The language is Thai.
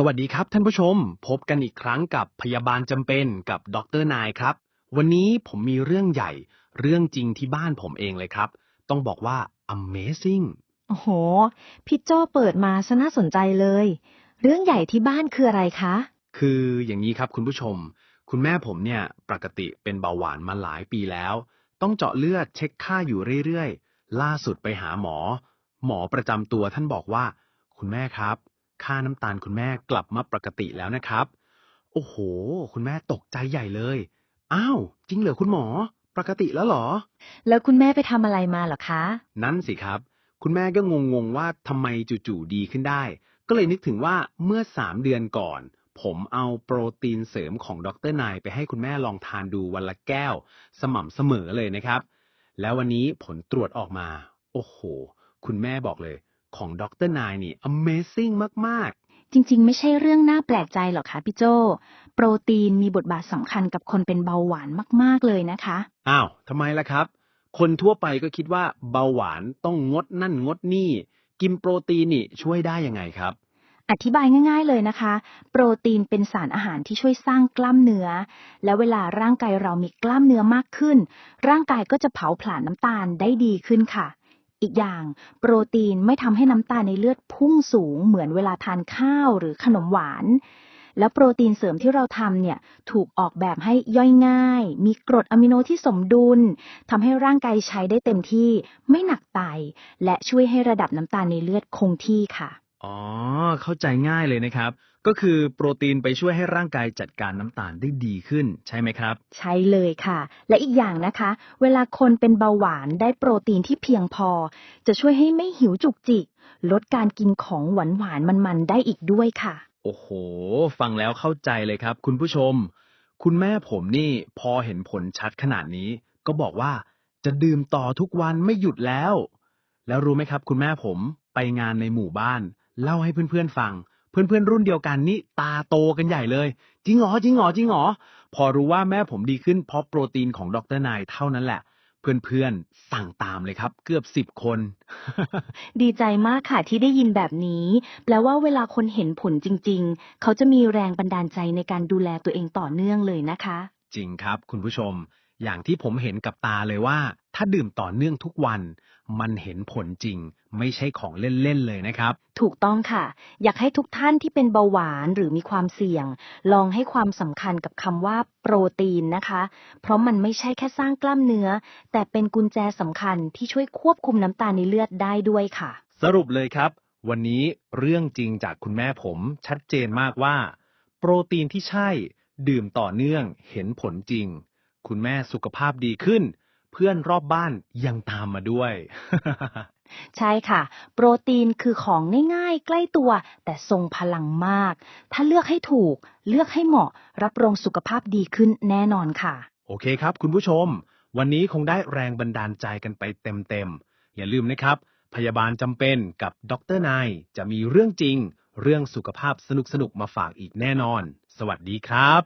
สวัสดีครับท่านผู้ชม พบกันอีกครั้งกับพยาบาลจำเป็นกับดรนายครับ วันนี้ผมมีเรื่องใหญ่ เรื่องจริงที่บ้านผมเองเลยครับ ต้องบอกว่า amazing โอ้โห พี่โจเปิดมาซะน่าสนใจเลย เรื่องใหญ่ที่บ้านคืออะไรคะ คืออย่างนี้ครับคุณผู้ชม คุณแม่ผมเนี่ยปกติเป็นเบาหวานมาหลายปีแล้ว ต้องเจาะเลือดเช็คค่าอยู่เรื่อยๆ ล่าสุดไปหาหมอ หมอประจำตัวท่านบอกว่า คุณแม่ครับ ค่าน้ำตาลคุณแม่กลับมาปกติแล้วนะครับ โอ้โห คุณแม่ตกใจใหญ่เลย อ้าว จริงเหรอคุณหมอ ปกติแล้วเหรอ แล้วคุณแม่ไปทำอะไรมาเหรอคะ นั่นสิครับ คุณแม่ก็งงๆว่าทำไมจู่ๆดีขึ้นได้ ก็เลยนึกถึงว่าเมื่อสามเดือนก่อน ผมเอาโปรตีนเสริมของดรนายไปให้คุณแม่ลองทานดูวันละแก้ว สม่ำเสมอเลยนะครับ แล้ววันนี้ผลตรวจออกมา โอ้โห คุณแม่บอกเลย ของดรนายนี่ Amazing มาก ๆ จริง ๆ ไม่ใช่เรื่องน่าแปลกใจหรอกคะพี่โจ โปรตีนมีบทบาทสำคัญกับคนเป็นเบาหวานมาก ๆ เลยนะคะ อ้าวทำไมล่ะครับ คนทั่วไปก็คิดว่าเบาหวานต้องงดนั่นงดนี่ กินโปรตีนนี่ช่วยได้ยังไงครับอธิบายง่าย ๆ เลยนะคะ โปรตีนเป็นสารอาหารที่ช่วยสร้างกล้ามเนื้อ และเวลาร่างกายเรามีกล้ามเนื้อมากขึ้น ร่างกายก็จะเผาผลาญน้ำตาลได้ดีขึ้นค่ะ อีกอย่างโปรตีนไม่ทำให้น้ำตาลในเลือดพุ่งสูงเหมือนเวลาทานข้าวหรือขนมหวาน แล้วโปรตีนเสริมที่เราทำเนี่ยถูกออกแบบให้ย่อยง่าย มีกรดอะมิโนที่สมดุลทำให้ร่างกายใช้ได้เต็มที่ ไม่หนักไตและช่วยให้ระดับน้ำตาลในเลือดคงที่ค่ะ อ๋อ เข้าใจง่ายเลยนะครับ ก็คือโปรตีนไปช่วยให้ร่างกายจัดการน้ำตาลได้ดีขึ้นใช่ไหมครับ ใช่เลยค่ะ และอีกอย่างนะคะ เวลาคนเป็นเบาหวานได้โปรตีนที่เพียงพอ จะช่วยให้ไม่หิวจุกจิก ลดการกินของหวานหวานๆมันๆ ได้อีกด้วยค่ะ โอ้โห ฟังแล้วเข้าใจเลยครับ คุณผู้ชม คุณแม่ผมนี่พอเห็นผลชัดขนาดนี้ ก็บอกว่าจะดื่มต่อทุกวันไม่หยุดแล้ว แล้วรู้ไหมครับ คุณแม่ผมไปงานในหมู่บ้าน เล่าให้เพื่อนๆฟัง เพื่อนๆรุ่นเดียวกันนี่ตาโตกันใหญ่เลย จริงเหรอจริงเหรอจริงเหรอพอรู้ว่าแม่ผมดีขึ้นเพราะโปรตีนของดรนายเท่านั้นแหละ เพื่อนๆสั่งตามเลยครับ เกือบสิบคน ดีใจมากค่ะที่ได้ยินแบบนี้ แปลว่าเวลาคนเห็นผลจริง ๆ เขาจะมีแรงบันดาลใจในการดูแลตัวเองต่อเนื่องเลยนะคะ จริงครับ คุณผู้ชม อย่างที่ผมเห็นกับตาเลยว่า ถ้าดื่มต่อเนื่องทุกวัน มันเห็นผลจริง ไม่ใช่ของเล่นๆเลยนะครับ ถูกต้องค่ะ อยากให้ทุกท่านที่เป็นเบาหวานหรือมีความเสี่ยง ลองให้ความสำคัญกับคำว่าโปรตีนนะคะ เพราะมันไม่ใช่แค่สร้างกล้ามเนื้อ แต่เป็นกุญแจสำคัญที่ช่วยควบคุมน้ำตาลในเลือดได้ด้วยค่ะ สรุปเลยครับ วันนี้เรื่องจริงจากคุณแม่ผมชัดเจนมากว่า โปรตีนที่ใช่ ดื่มต่อเนื่องเห็นผลจริง คุณแม่สุขภาพดีขึ้น เพื่อนรอบบ้านยังตามมาด้วย ใช่ค่ะ โปรตีนคือของง่ายๆ ใกล้ตัว แต่ทรงพลังมาก ถ้าเลือกให้ถูก เลือกให้เหมาะ รับรองสุขภาพดีขึ้นแน่นอนค่ะ โอเคครับ คุณผู้ชม วันนี้คงได้แรงบันดาลใจกันไปเต็มๆ อย่าลืมนะครับ พยาบาลจำเป็นกับดรนายจะมีเรื่องจริง เรื่องสุขภาพสนุกๆมาฝากอีกแน่นอน สวัสดีครับ